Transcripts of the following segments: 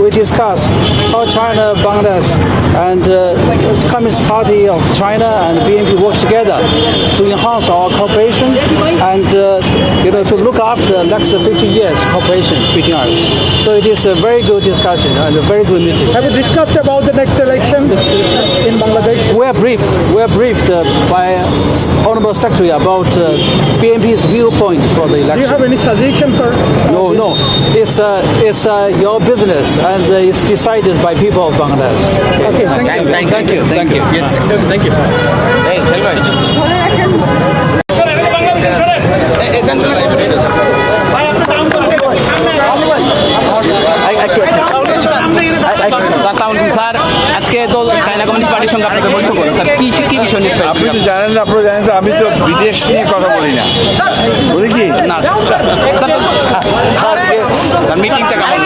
we, discuss how China, Bangladesh, and uh, Communist Party of China and BNP work together to enhance our cooperation and uh, know, to look after the next 50 years cooperation between us. So it is a very good discussion and a very good meeting. Have you discussed about the next election in Bangladesh? We are briefed. We are briefed uh, by Honorable Secretary about uh, BNP's viewpoint for the election. Do you have any suggestion for? Uh, no, no. It's uh, it's uh, your business and uh, it's decided by people of Bangladesh. Okay, thank, thank, you. Thank, thank, you. Thank, you. Thank you. Yes, sir. thank you. Hey, পার্টির সঙ্গে আপনাদের বৈঠক হলো। Sir কি কি বিষয় নিয়ে আপনি তো জানেন না আপনারা জানেন তো আমি তো বিদেশ নিয়ে কথা বলি না। বলি কি? না স্যার মিটিংটা কেমন?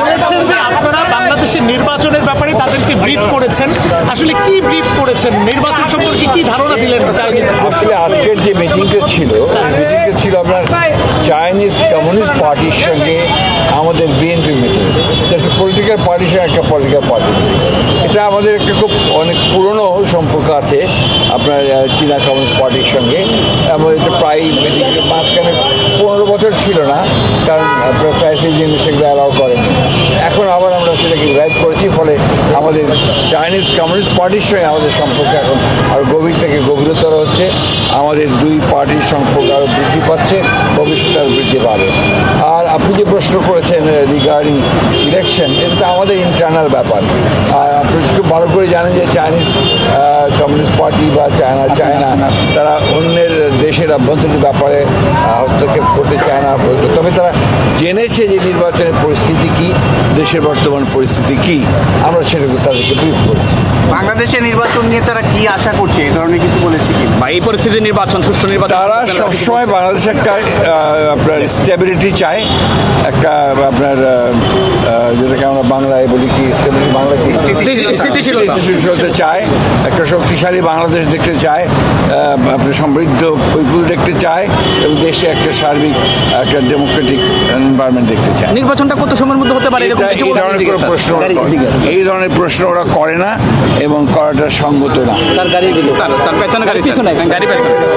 বলেছেন যে আপনারা বাংলাদেশের নির্বাচনের ব্যাপারে তাদেরকে ব্রিফ করেছেন। আসলে কি ব্রিফ করেছেন? নির্বাচন সম্পর্কে কি ধারণা দিলেন? আসলে আজকের যে মিটিংটা ছিল মিটিংটা ছিল আপনার চাইনিজ কমিউনিস্ট পার্টির সঙ্গে আমাদের বিএনপি মিটিং। পলিটিক্যাল পার্টির সঙ্গে একটা পলিটিক্যাল পার্টি এটা আমাদের একটা খুব পুরনো সম্পর্ক আছে আপনার চীনা কমিউনিস্ট পার্টির সঙ্গে। এবং এটা প্রায় মাঝখানে পনেরো বছর ছিল না, কারণ আপনার ফ্যাসিজিম সেগুলো অ্যালাউ করেন। এখন আবার আমরা সেটাকে রিভাইভ করেছি, ফলে আমাদের চাইনিজ কমিউনিস্ট পার্টির সঙ্গে আমাদের সম্পর্ক এখন আরও গভীর থেকে গভীরতর হচ্ছে। আমাদের দুই পার্টির সম্পর্ক আরও বৃদ্ধি পাচ্ছে ভবিষ্যতে আরও বৃদ্ধি পাবে। আপনি যে প্রশ্ন করেছেন রিগার্ডিং ইলেকশন এটা তো আমাদের ইন্টারনাল ব্যাপার। আর আপনি খুব ভালো করে জানেন যে চাইনিজ কমিউনিস্ট পার্টি বা চায়না চায়না তারা অন্যের দেশের অভ্যন্তরীণ ব্যাপারে হস্তক্ষেপ করতে চায় না তবে তারা জেনেছে যে নির্বাচনের পরিস্থিতি কি দেশের বর্তমান পরিস্থিতি কি। আমরা সেটাকে তাদেরকে ব্রিফ করেছি। বাংলাদেশের নির্বাচন নিয়ে তারা কি আশা করছে? এই ধরনের কিছু বলেছে কি? বা এই পরিস্থিতি নির্বাচন সুষ্ঠু নির্বাচন তারা সবসময় বাংলাদেশে একটা আপনার স্টেবিলিটি চায়। একটা আপনার যেটাকে আমরা বাংলায় বলি কি বাংলা স্থিতিশীলতা। চায়। একটা শক্তিশালী বাংলাদেশ দেখতে চায়। আপনার সমৃদ্ধ পিপুল দেখতে চায়। এবং দেশে একটা সার্বিক একটা ডেমোক্রেটিক এনভায়রনমেন্ট দেখতে চায়। নির্বাচনটা কত সময়ের মধ্যে হতে পারে? এই ধরনের। প্রশ্ন। এই ধরনের প্রশ্ন ওরা করে না। এবং করাটা সঙ্গত না। তার গাড়ি স্যার স্যার পেছনে গাড়ি গাড়ি পেছনে। স্যার।